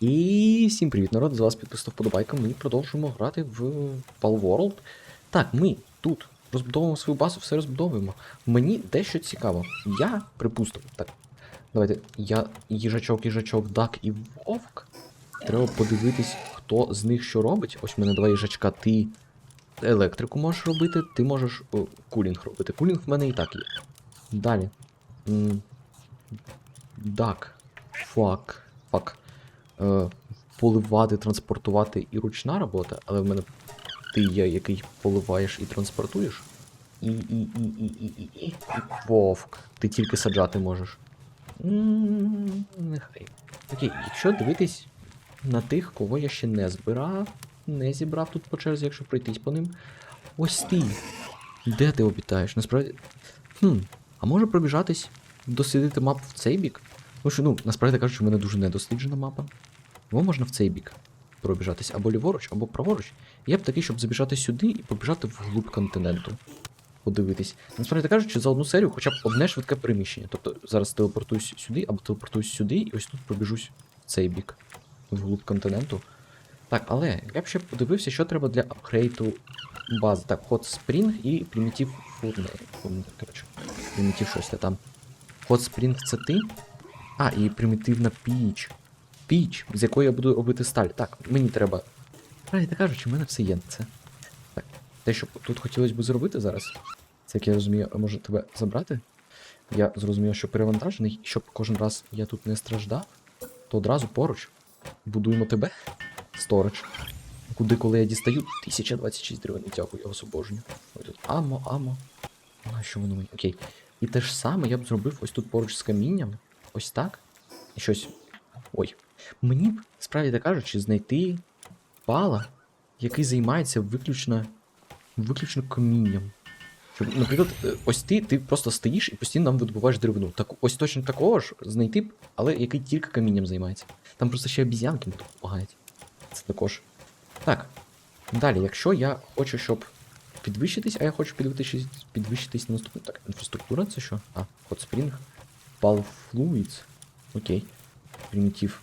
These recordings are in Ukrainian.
І всім привіт, народ! З вас підписав вподобайка. Ми продовжуємо грати в Pal World. Так, ми тут розбудовуємо свою базу, все розбудовуємо. Мені дещо цікаво. Я припустив. Так, давайте. Я їжачок, їжачок, дак і вовк. Треба подивитись, хто з них що робить. Ось в мене два їжачка. Ти електрику можеш робити, ти можеш о, кулінг робити. Кулінг в мене і так є. Далі. Дак. Фак. Фак е, поливати, транспортувати і ручна робота, але в мене ти є, який поливаєш і транспортуєш. І, і, і, і, і, і, і, вовк. Ти тільки саджати можеш. Нехай. Окей, якщо дивитись на тих, кого я ще не збирав, не зібрав тут по черзі, якщо пройтись по ним. Ось ти. Де ти обітаєш? Насправді. Хм, а може пробіжатись, дослідити мапу в цей бік? Тому що, ну, насправді кажучи, в мене дуже недосліджена мапа. Тому можна в цей бік пробіжатись або ліворуч, або праворуч. Я б такий, щоб забіжати сюди і побіжати вглуб континенту. Подивитись. Насправді кажучи, за одну серію хоча б одне швидке переміщення. Тобто зараз телепортуюсь сюди, або телепортуюсь сюди, і ось тут пробіжусь в цей бік. Вглуб континенту. Так, але я б ще подивився, що треба для апгрейду бази. Так, Hot Spring і Furnace. Фурне, Primitive щось там. Hot Spring це ти? А, і примітивна піч. Піч, з якої я буду робити сталь. Так, мені треба. Правильно кажучи, в мене все є це. Так, те, що тут хотілося б зробити зараз, це як я розумію, а може тебе забрати? Я зрозумів, що перевантажений, щоб кожен раз я тут не страждав, то одразу поруч будуємо тебе. Сторич. Куди, коли я дістаю? 1026 гривень. Дякую, я вас обожнюю. Ой, тут амо, амо. А, що воно мені? Окей. І те ж саме я б зробив ось тут поруч з камінням. Ось так. І щось. Ой. Мені б, справді так кажучи, знайти пала, який займається виключно виключно камінням. Наприклад, е, ось ти, ти просто стоїш і постійно нам видобуваєш деревину. Так, ось точно такого ж знайти але який тільки камінням займається. Там просто ще обіз'янки допомагають. Це також. Так. Далі, якщо я хочу, щоб підвищитись, а я хочу підвищитись, підвищитись на наступну. Так, інфраструктура це що? А, Hot Spring. Pal. Окей. Примітив.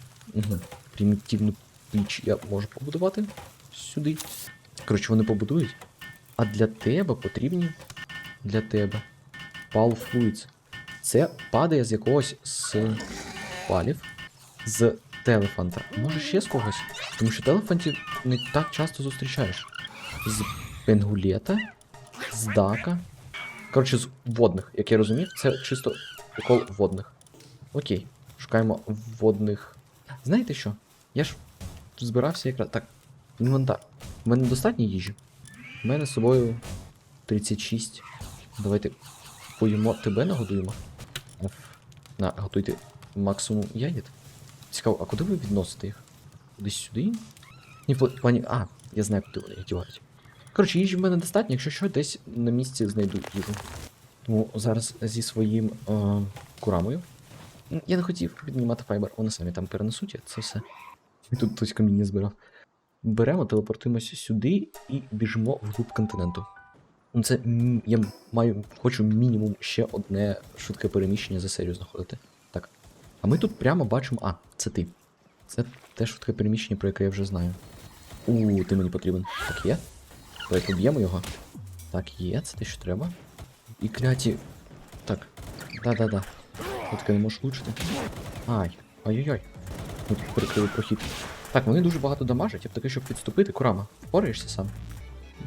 Примітивну піч я можу побудувати сюди. Коротше, вони побудують. А для тебе потрібні. Для тебе. Pal Fluids. Це падає з якогось з палів. З телефанта. Може ще з когось? Тому що телефантів не так часто зустрічаєш. З пенгулета, з дака. Коротше, з водних, як я розумів, це чисто прикол водних. Окей, шукаємо водних. Знаєте що? Я ж збирався якраз. Так, інвентар. У мене достатньо їжі. У мене з собою 36. Давайте поїмо тебе нагодуємо. На, готуйте максимум яєць. Цікаво, а куди ви відносите їх? Кудись сюди? Ні, в плані. А, я знаю, куди вони дівають. Коротше, їжі в мене достатньо, якщо що, десь на місці знайду їжу. Тому зараз зі своїм е, курамою. М, Я не хотів піднімати файбер, вони самі там перенесуть, це все. І тут хтось каміння збирав. Беремо, телепортуємося сюди і біжимо вглуб континенту. Ну, Це я маю, хочу мінімум ще одне швидке переміщення за серію знаходити. Так. А ми тут прямо бачимо. А, це ти. Це те швидке переміщення, про яке я вже знаю. У, ти мені потрібен. Так є? Давай поб'ємо його. Так, є, це те, що треба. І кляті. Так. Да-да-да. Тут таке не можеш влучити. Ай. Ай-яй-яй. Ми тут перекрили прохід. Так, вони дуже багато дамажать, я б таки, щоб відступити, Курама. Впораєшся сам?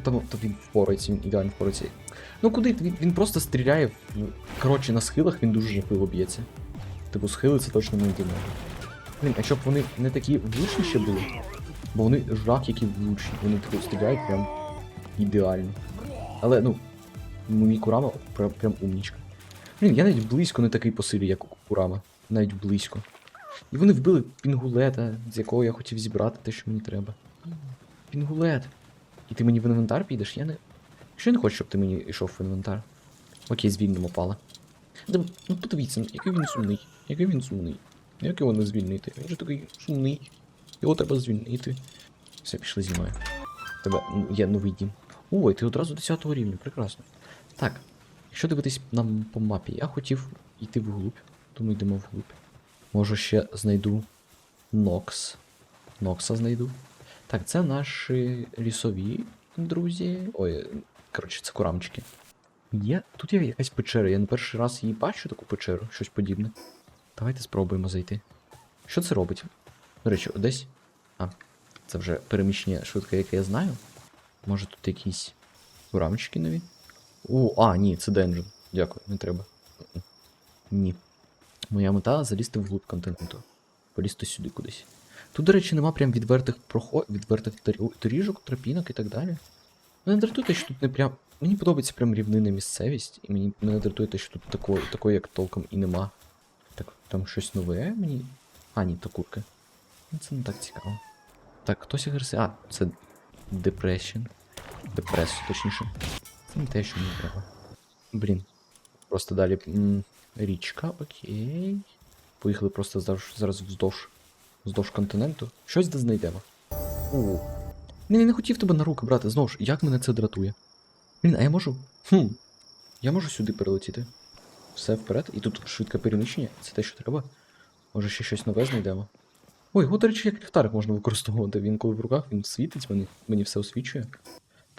Тому то він впорається, він ідеально впорається. Ну куди? Він, він просто стріляє в. Коротше, на схилах він дуже жахливо б'ється. Типу, схили це точно не може. Блін, а щоб вони не такі влучні ще були, бо вони жах, які влучні. Вони типу стріляють прям ідеально. Але, ну, мій Курама прям, прям умнічка. Блін, я навіть близько не такий по силі, як у Курама. Навіть близько. І вони вбили пінгулета, з якого я хотів зібрати те, що мені треба. Пінгулет. І ти мені в інвентар підеш? Я не. Якщо я не хочу, щоб ти мені йшов в інвентар. Окей, звільнимо пала. Ну, ну подивіться, який він сумний. Який він сумний. Як його не звільнити? Він же такий сумний. Його треба звільнити. Все, пішли зі мною. Тебе ну, є новий дім. Ой, ти одразу 10 рівня, прекрасно. Так, якщо дивитись нам по мапі, я хотів йти вглубь. Тому йдемо вглубь. Може ще знайду Нокс. Нокса знайду. Так, це наші лісові друзі. Ой, коротше, це курамчики. Є. Тут є якась печера. Я не перший раз її бачу, таку печеру, щось подібне. Давайте спробуємо зайти. Що це робить? До речі, десь. А, це вже переміщення швидке, яке я знаю. Може тут якісь курамчики нові? О, а, ні, це денджин. Дякую, не треба. Ні. Моя мета залізти вглуб континенту. Полізти сюди кудись. Тут, до речі, нема прям відвертих проход, відвертих дорі- доріжок, тропінок і так далі. Мене дратує, що тут не прям. Мені подобається прям рівнина місцевість, і мені мене дратує, те, що тут такої, такої, як толком і нема. Так, там щось нове мені. А, ні, то курка. Ну, Це не так цікаво. Так, хтось агресив. А, це Depression. Депрес, точніше. Це не те, що мені треба. Блін. Просто далі. річка, окей. Поїхали просто зараз, зараз вздовж. Вздовж континенту. Щось де знайдемо. О. Я не хотів тебе на руки брати, знову ж, як мене це дратує. Блін, а я можу. Хм. Я можу сюди перелетіти. Все вперед. І тут швидке переміщення. Це те, що треба. Може ще щось нове знайдемо. Ой, його, до речі, як ліхтарик можна використовувати. Він коли в руках, він світить, мені, мені все освічує.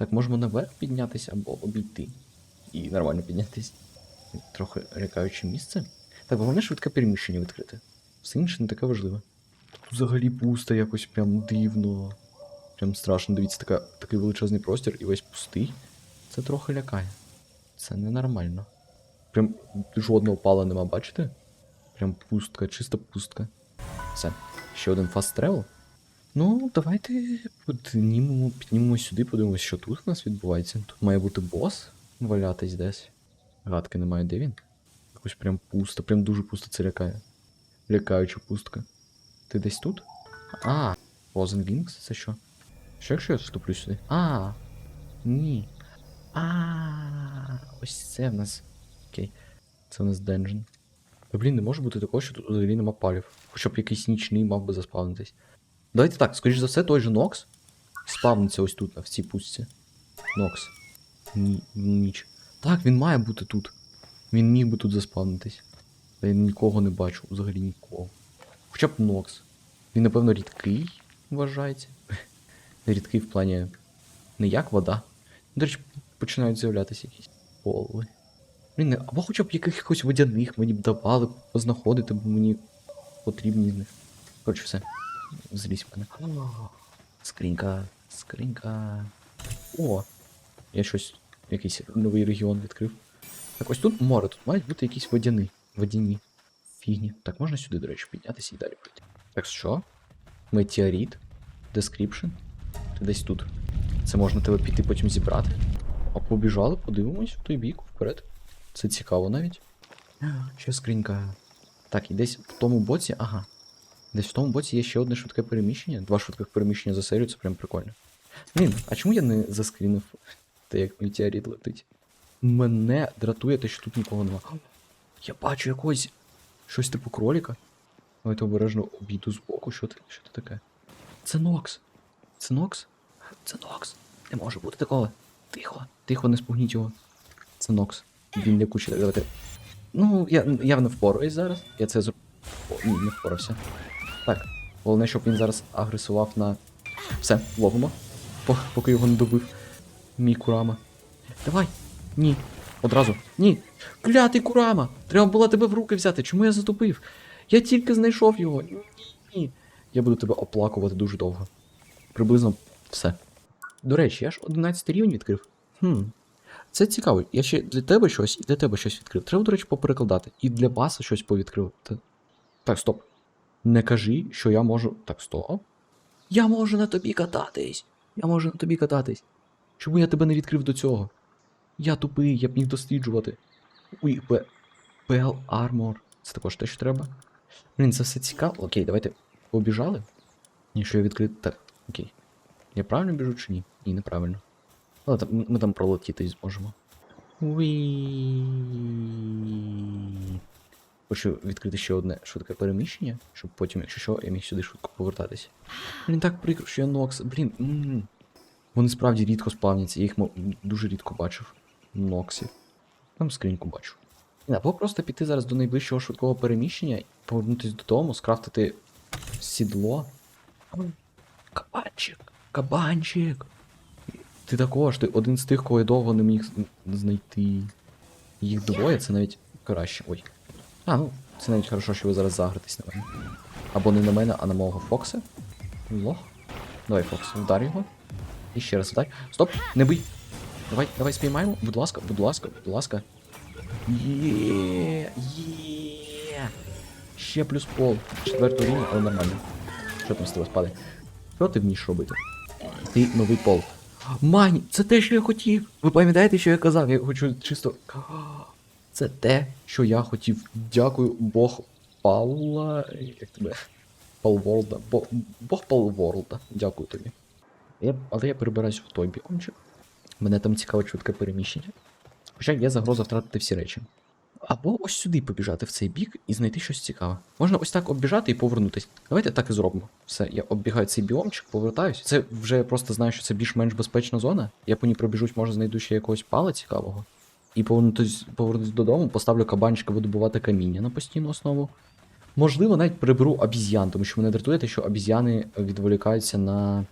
Так, можемо наверх піднятися або обійти. І нормально піднятись. Трохи лякаюче місце. Так, головне швидке переміщення відкрити. Все інше не таке важливе. Тут взагалі пусто якось прям дивно. Прям страшно. Дивіться, така, такий величезний простір і весь пустий. Це трохи лякає. Це ненормально. Прям жодного пала нема, бачите? Прям пустка, чиста пустка. Все. Ще один fast travel. Ну, давайте піднімемо, піднімемо сюди, подивимось, що тут у нас відбувається. Тут має бути бос валятись десь. Гадки немає, де він? Якось прям пусто, прям дуже пусто це лякає. Лякаюча пустка. Ти десь тут? А, Frozen Wings, це що? Що якщо я вступлю сюди? А, ні. А, ось це в нас. Окей. Це в нас денджин. Та блін, не може бути такого, що тут взагалі нема палів. Хоча б якийсь нічний мав би заспавнитись. Давайте так, скоріш за все, той же Нокс спавниться ось тут, в цій пустці. Нокс. Ні, ніч. Так, він має бути тут. Він міг би тут заспавнитись. Та я нікого не бачу, взагалі нікого. Хоча б Нокс. Він, напевно, рідкий вважається. рідкий в плані. Не як вода. До речі, починають з'являтися якісь полви. Блін, або хоча б якихось водяних мені б давали познаходити, бо мені потрібні з них. Коротше, все. Злізь в мене. Скринька, скринька. О! Я щось. Якийсь новий регіон відкрив. Так, ось тут море, тут мають бути якісь водяні. Водяні. Фігні. Так, можна сюди, до речі, піднятися і далі пройти. Так що? Метеорит. Description. Ти десь тут. Це можна тебе піти потім зібрати. А побіжали, подивимось в той бік, вперед. Це цікаво навіть. Ще скринька. Так, і десь в тому боці, ага. Десь в тому боці є ще одне швидке переміщення. Два швидких переміщення за серію, це прям прикольно. Блін, а чому я не заскрінив те, як метеорит летить? Мене дратує те, що тут нікого нема. Я бачу якогось щось типу кроліка. Давайте обережно обійду збоку. Що, ти- що це таке? Це Нокс. Це Нокс? Це Нокс. Не може бути такого. Тихо, тихо, не спугніть його. Це Нокс. Він не куча. Давайте. Ну, я, я не впораюсь зараз. Я це зроб... О, ні, не впорався. Так. Головне, щоб він зараз агресував на. Все, ловимо. Поки його не добив. Мій курама. Давай. Ні. Одразу. Ні. Клятий курама! Треба було тебе в руки взяти. Чому я затупив? Я тільки знайшов його. Ні. Ні. Я буду тебе оплакувати дуже довго. Приблизно все. До речі, я ж 11 рівень відкрив. Хм. Це цікаво. Я ще для тебе щось і для тебе щось відкрив. Треба, до речі, поперекладати. І для баса щось повідкрив. Та- Так, стоп. Не кажи, що я можу. Так, стоп. Я можу на тобі кататись. Я можу на тобі кататись. Чому я тебе не відкрив до цього? Я тупий, я б міг досліджувати. Уй, П. Пел Армор. Це також те, що треба. Блін, це все цікаво. Окей, давайте побіжали. Ні, що я відкрив. Так, окей. Я правильно біжу чи ні? Ні, неправильно. Але там, ми там пролетіти зможемо. Уі. Хочу відкрити ще одне швидке переміщення, щоб потім, якщо що, я міг сюди швидко повертатися. Блін, так прикро, що я Нокс. Блін. м. Вони справді рідко спавняться, я їх дуже рідко бачив. Ноксів. Там скриньку бачу. Або просто піти зараз до найближчого швидкого переміщення, повернутися додому, скрафтити сідло. Кабанчик! Кабанчик! Ти також, ти один з тих, кого я довго не міг знайти. Їх двоє, це навіть краще. Ой. А, ну, це навіть хорошо, що ви зараз загратесь на мене. Або не на мене, а на мого Фокса. Лох. Давай, Фокс, вдар його. І ще раз вдар. Стоп, не бий. Давай, давай спіймаємо. Будь ласка, будь ласка, будь ласка. Є, є. Ще плюс пол. Четверту рівень, але нормально. Що там з тебе спаде? Що ти вмієш робити? Ти новий пол. Мані, це те, що я хотів. Ви пам'ятаєте, що я казав? Я хочу чисто. Це те, що я хотів. Дякую, Бог Паула. Як тебе? Палворлда. Бог, Бог Палворлда. Дякую тобі. Я, але я перебираюсь в той біомчик. Мене там цікаве швидке переміщення. Хоча є загроза втратити всі речі. Або ось сюди побіжати в цей бік і знайти щось цікаве. Можна ось так оббіжати і повернутися. Давайте так і зробимо. Все, я оббігаю цей біомчик, повертаюсь. Це вже я просто знаю, що це більш-менш безпечна зона. Я по ній пробіжусь, може знайду ще якогось пала цікавого. І повернутись, повернусь додому, поставлю кабанчика видобувати каміння на постійну основу. Можливо, навіть приберу обіз'ян, тому що мене дратує те, що обіз'яни відволікаються на,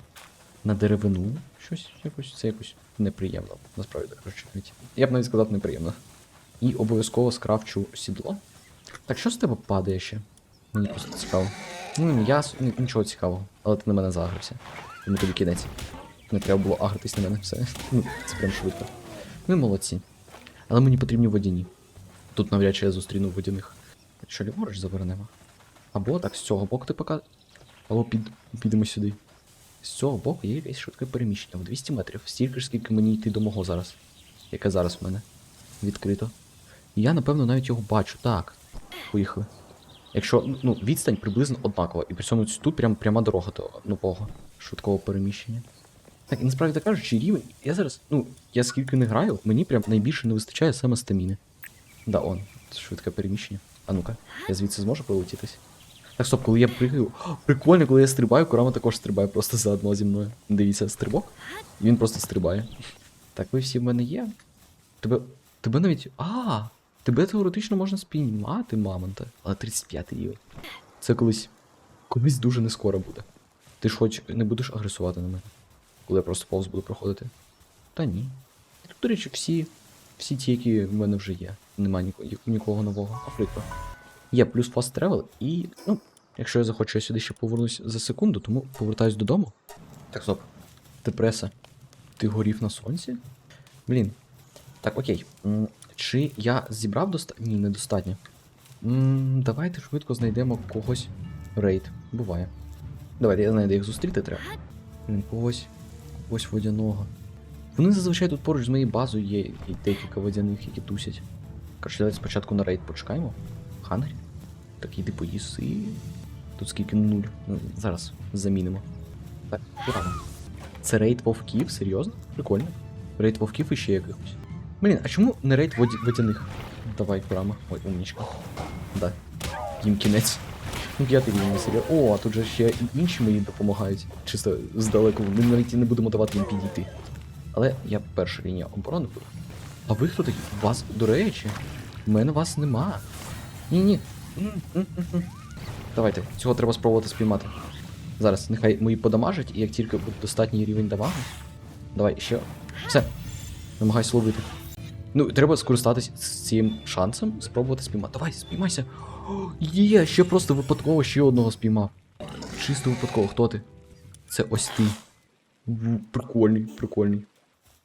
на деревину. Щось якось, це якось неприємно. Насправді коротше, навіть. Я б навіть сказав неприємно. І обов'язково скрафчу сідло. Так, що з тебе падає ще? Мені просто цікаво. Ну, ні- нічого цікавого, але ти на мене загрився. Тому тобі кінець. Не треба було агритись на мене, все. Ну, це прям швидко. Ви молодці. Але мені потрібні водяні. Тут навряд чи я зустріну водяних. Що ліворуч завернемо? Або так, з цього боку ти пока. Або під... підемо сюди. З цього боку є якесь швидке переміщення в 200 метрів. Стільки ж, скільки мені йти до мого зараз. Яке зараз в мене. Відкрито. Я, напевно, навіть його бачу. Так. Поїхали. Якщо ну, відстань приблизно однакова, і при цьому тут прям пряма дорога до нового швидкого переміщення. Так, і насправді так кажучи, рівень. Я зараз, ну, я скільки не граю, мені прям найбільше не вистачає саме стаміни. Да, он, швидке переміщення. А ну-ка, я звідси зможу прилетітись? Так, стоп, коли я пригаю. Прикольно, коли я стрибаю, Курама також стрибає просто заодно зі мною. Дивіться, стрибок. І він просто стрибає. Так, ви всі в мене є? Тебе. Тебе навіть. А! Тебе теоретично можна спіймати, мамонта, але 35 рівень. Це колись. Колись дуже не скоро буде. Ти ж хоч не будеш агресувати на мене, коли я просто повз буду проходити. Та ні. Тут, до речі, всі. Всі ті, які в мене вже є. Нема нікого, нікого нового. А прикро. Є плюс fast travel, і. Ну, якщо я захочу, я сюди ще повернусь за секунду, тому повертаюсь додому. Так, стоп. Ти преса. Ти горів на сонці? Блін. Так, окей. Чи я зібрав достатньо? Ні, недостатньо. М, Давайте швидко знайдемо когось. Рейд. Буває. Давайте, я знаю, де їх зустріти треба. Блін, когось. Когось водяного. Вони зазвичай тут поруч з моєю базою є і декілька водяних, які тусять. Коротше, давайте спочатку на рейд почекаємо. Хангрі? Так іди поїси. Тут скільки нуль. Ну, зараз замінимо. Так, рано. Це рейд вовків? Серйозно? Прикольно. Рейд вовків і ще якихось. Блін, а чому не рейд водяних? Давай, прямо. Ой, умнічка. Да. Їм кінець. Ну, п'ятий рівень серйозно. О, а тут же ще інші мені допомагають. Чисто здалеку. Ми навіть не будемо давати їм підійти. Але я перша лінія оборони буду. А ви хто такі? Вас, до речі, в мене вас нема. Ні-ні. Давайте, цього треба спробувати спіймати. Зараз, нехай мої подамажать, і як тільки буде достатній рівень дамагу. Давай, ще. Все. Намагайся ловити. Ну, треба скористатись цим шансом, спробувати спіймати. Давай, спіймайся. О, Є, ще просто випадково ще одного спіймав. Чисто випадково, хто ти? Це ось ти. Прикольний, прикольний.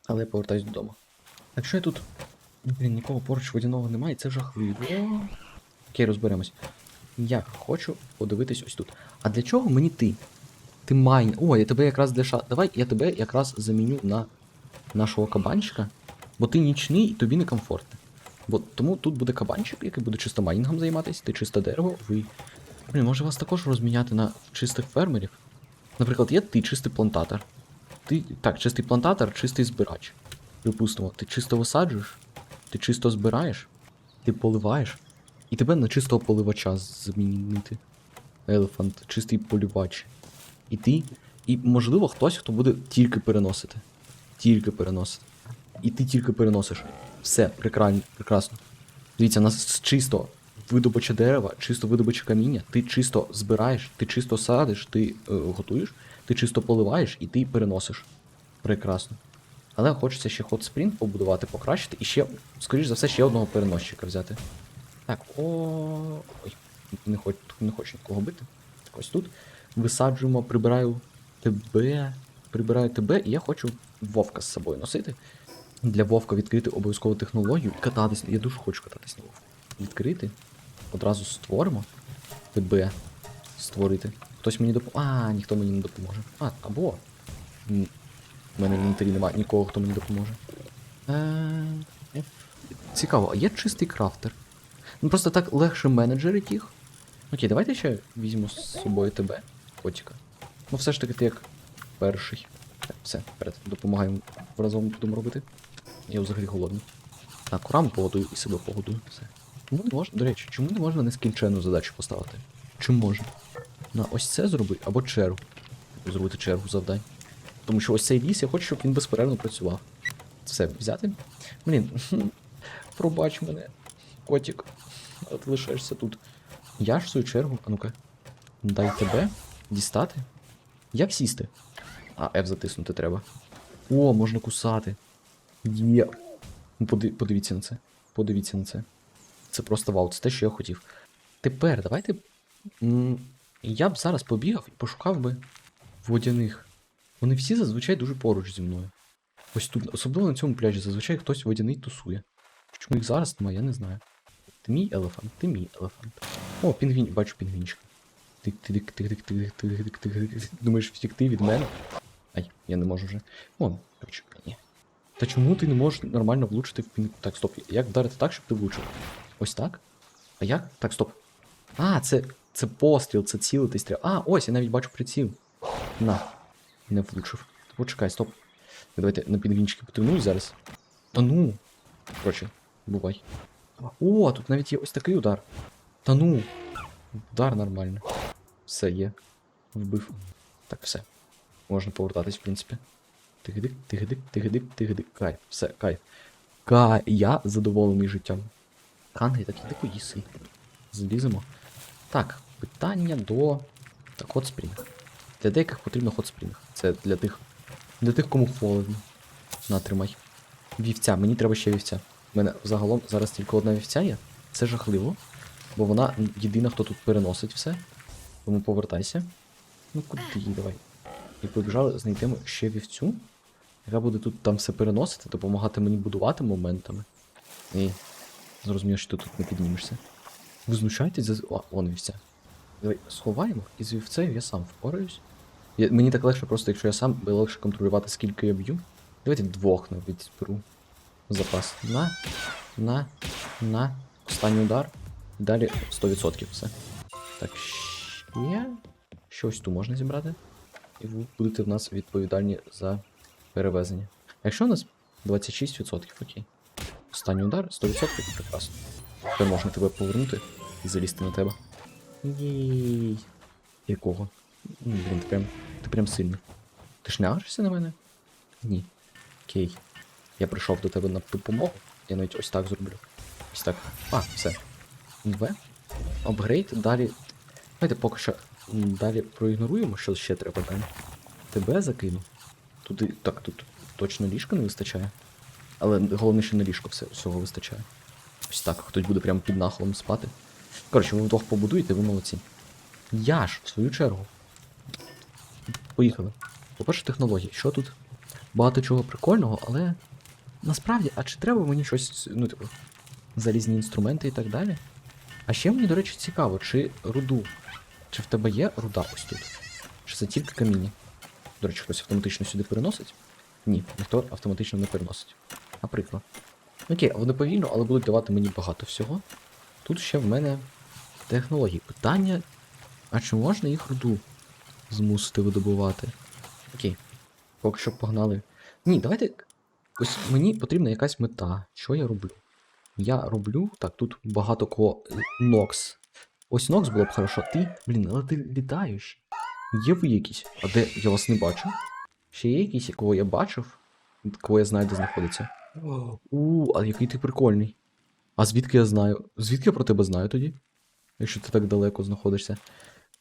Але я повертаюсь додому. Так що я тут. Блін, нікого поруч водяного немає, це жахливо. Окей, розберемось. Я хочу подивитись ось тут. А для чого мені ти? Ти майн. О, я тебе якраз для ша. Давай я тебе якраз заміню на нашого кабанчика. Бо ти нічний і тобі некомфортно. Бо тому тут буде кабанчик, який буде чисто майнінгом займатися, ти чисте дерево, ви. Блін, може вас також розміняти на чистих фермерів? Наприклад, є ти чистий плантатор. Ти. Так, чистий плантатор, чистий збирач. Припустимо, ти чисто висаджуєш, ти чисто збираєш, ти поливаєш, і тебе на чистого поливача замінити. Елефант, чистий полівач. І ти. І можливо хтось, хто буде тільки переносити. Тільки переносити. І ти тільки переносиш. Все, прекрасно, прекрасно. Дивіться, у нас чисто видобича дерева, чисто видобича каміння, ти чисто збираєш, ти чисто садиш, ти е, готуєш, ти чисто поливаєш і ти переносиш. Прекрасно. Але хочеться ще Hot Spring побудувати, покращити і ще, скоріш за все, ще одного переносчика взяти. Так, о. Ой, не хочу, не хочу нікого бити. Так ось тут. Висаджуємо, прибираю тебе. Прибираю тебе, і я хочу вовка з собою носити. Для вовка відкрити обов'язково технологію і кататись. Я дуже хочу кататись на вовку. Відкрити. Одразу створимо. Тебе створити. Хтось мені допоможе. А, ніхто мені не допоможе. А, або. У мене в інвентарі немає нікого, хто мені допоможе. Е, Цікаво, а є чистий крафтер? Ну просто так легше менеджерить їх. Окей, давайте ще візьмемо з собою тебе, котика. Ну все ж таки ти як перший. Так, все, вперед, допомагаємо разом будемо робити. Я взагалі голодний. Так, курам погодую і себе погодую. Все. Чому не можна, до речі, чому не можна нескінченну задачу поставити? Чи можна? На ось це зроби або чергу. Зробити чергу завдань. Тому що ось цей ліс, я хочу, щоб він безперервно працював. Все, взяти. Блін, пробач мене, котик. А ти лишаєшся тут. Я ж в свою чергу, а ну-ка. Дай тебе дістати. Як сісти? А, F затиснути треба. О, можна кусати. Є. Ну, подивіться на це. Подивіться на це. Це просто вау, це те, що я хотів. Тепер давайте. Я б зараз побігав і пошукав би водяних. Вони всі зазвичай дуже поруч зі мною. Ось тут, особливо на цьому пляжі, зазвичай хтось водяний тусує. Чому їх зараз немає, я не знаю. Ти мій елефант, ти мій елефант. О, пінгвін, бачу пінгвінчика. Тик тик тик тик тик тик тик тик тик Думаєш втекти від мене? Ай, я не можу вже. О, короче, ні. Та чому ти не можеш нормально влучити в пінг... Так, стоп. Як вдарити так, щоб ти влучив? Ось так? А як? Так, стоп. А, це. Це постріл, це цілити стріл. А, ось, я навіть бачу приціл. На. Не влучив. Почекай, стоп. Давайте на пінгвінчики потренуюсь зараз. Та ну. Коротше, бувай. О, тут навіть є ось такий удар. Та ну. Удар нормально. Все є. Вбив. Так, все. Можна повертатись, в принципі. Тигдик, тигдик, тигдик, тигдик. Кайф, все, кайф. Кай, я задоволений життям. Канги такі дико їси. Заліземо. Так, питання до. Так, Spring. Для деяких потрібно Spring. Це для тих. Для тих, кому холодно. На, тримай. Вівця, мені треба ще вівця. У мене загалом зараз тільки одна вівця є. Це жахливо. Бо вона єдина, хто тут переносить все. Тому повертайся. Ну куди її давай? І побіжали, знайдемо ще вівцю, яка буде тут там все переносити, допомагати мені будувати моментами. І зрозумів, що ти тут не піднімешся. Ви знущаєтесь за. О, вон вівця. Давай сховаємо, і з вівцею я сам впораюсь. Я, мені так легше, просто якщо я сам, легше контролювати, скільки я б'ю. Давайте двох навіть беру. Запас. На, на, на. Останній удар. Далі 100% все. Так, ще. Щось тут можна зібрати. І ви будете в нас відповідальні за перевезення. Якщо у нас 26%, окей. Останній удар 100% прекрасно. Тепер можна тебе повернути і залізти на тебе. Єй. Якого? Блін, ти прям, ти прям сильний. Ти ж не агришся на мене? Ні. Окей. Я прийшов до тебе на допомогу. Я навіть ось так зроблю. Ось так. А, все. В. Апгрейд, далі. Давайте поки що далі проігноруємо, що ще треба далі. Тебе закину. Туди. Так, тут точно ліжка не вистачає. Але головне, що на ліжко все, всього вистачає. Ось так, хтось буде прямо під нахилом спати. Коротше, ви вдвох побудуєте, ви молодці. Я ж, в свою чергу. Поїхали. По-перше, технології. Що тут? Багато чого прикольного, але. Насправді, а чи треба мені щось, ну, типу, залізні інструменти і так далі? А ще мені, до речі, цікаво, чи руду. Чи в тебе є руда ось тут? Чи це тільки каміння? До речі, хтось автоматично сюди переносить? Ні, ніхто автоматично не переносить. А приклад. Окей, вони повільно, але будуть давати мені багато всього. Тут ще в мене технології. Питання. А чи можна їх руду змусити видобувати? Окей. Поки що погнали. Ні, давайте. Ось мені потрібна якась мета. Що я роблю? Я роблю. Так, тут багато кого. Нокс. Ось Нокс було б хорошо. Ти. Блін, але ти літаєш. Є ви якісь? А де я вас не бачу? Ще є якісь, кого я бачив? Кого я знаю, де знаходиться. У, а який ти прикольний. А звідки я знаю? Звідки я про тебе знаю тоді? Якщо ти так далеко знаходишся.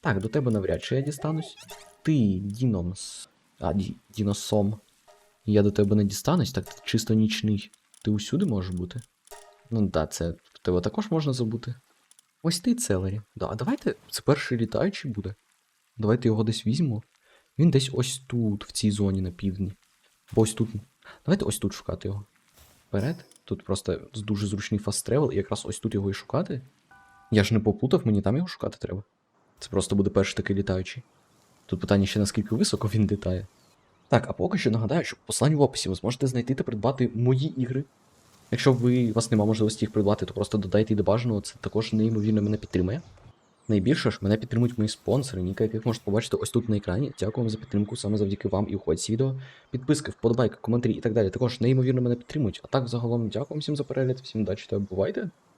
Так, до тебе навряд чи я дістанусь. Ти, Діномс. А, Ді, Діносом. Я до тебе не дістанусь, так ти чисто нічний. Ти усюди можеш бути? Ну да, це тебе також можна забути. Ось ти, Целері. Да, а давайте. Це перший літаючий буде. Давайте його десь візьмемо. Він десь ось тут, в цій зоні на півдні. Бо ось тут. Давайте ось тут шукати його. Вперед. Тут просто дуже зручний фаст тревел, і якраз ось тут його і шукати. Я ж не попутав, мені там його шукати треба. Це просто буде перший такий літаючий. Тут питання ще наскільки високо він літає. Так, а поки що нагадаю, що в посланні в описі ви зможете знайти та придбати мої ігри. Якщо ви, у вас немає можливості їх придбати, то просто додайте і до бажаного, це також неймовірно мене підтримує. Найбільше ж мене підтримують мої спонсори, ніка яких можете побачити ось тут на екрані. Дякую вам за підтримку, саме завдяки вам і уходь відео. Підписки, вподобайки, коментарі і так далі. Також неймовірно мене підтримують. А так, загалом, дякую всім за перегляд, всім удачі та бувайте!